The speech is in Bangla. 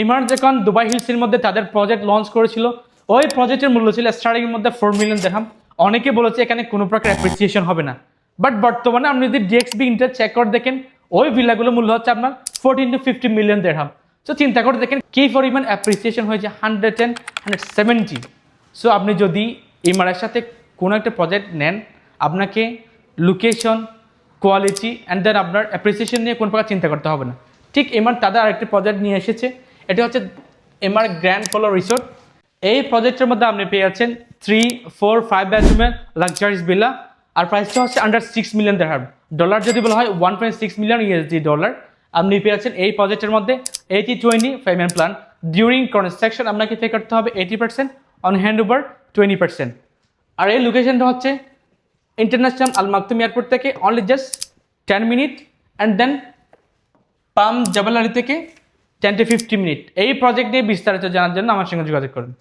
এমার যখন দুবাই হিলসের মধ্যে তাদের প্রজেক্ট লঞ্চ করেছিল। ওই প্রজেক্টের মূল্য ছিল স্টার্টিং এর মধ্যে ফোর মিলিয়ন দেখাম অনেকে বলেছে এখানে কোনো প্রকার অ্যাপ্রিসিয়েশন হবে না। বাট বর্তমানে আপনি যদি ডিএক্সবি ইন্টার চেক করে দেখেন, ওই ভিলাগুলো মূল্য হচ্ছে আপনার ফোরটিন টু ফিফটি মিলিয়ন দেড়হাম সো চিন্তা করে দেখেন কি পরিমাণ অ্যাপ্রিসিয়েশন হয়েছে hundred and hundred seventy so আপনি যদি এমআরের সাথে কোনো একটা প্রজেক্ট নেন, আপনাকে লোকেশন কোয়ালিটি অ্যান্ড দেন আপনার অ্যাপ্রিসিয়েশন নিয়ে কোনো প্রকার চিন্তা করতে হবে না। ঠিক এমআর তাদের আরেকটি প্রজেক্ট নিয়ে এসেছে। এটা হচ্ছে এমআর গ্র্যান্ড পোলো রিসোর্ট এই প্রজেক্টের মধ্যে আপনি পেয়ে যাচ্ছেন থ্রি ফোর ফাইভ বেডরুমের লাক্সারিস বিলা আর প্রাইসটা হচ্ছে আন্ডার সিক্স মিলিয়ন দেড়হাম ডলার যদি বলা হয় one point six million USD dollar আপনি পেয়ে যাচ্ছেন এই প্রজেক্টের মধ্যে eighty twenty payment plan during construction আপনাকে পে করতে হবে eighty percent on hand over twenty percent আর এই লোকেশনটা হচ্ছে ইন্টারন্যাশনাল আল মাকতুম এয়ারপোর্ট থেকে only just ten minute and then palm Jebel Ali থেকে টেন টু ফিফটি মিনিট। এই প্রজেক্ট নিয়ে বিস্তারিত জানার জন্য আমার সঙ্গে যোগাযোগ করুন।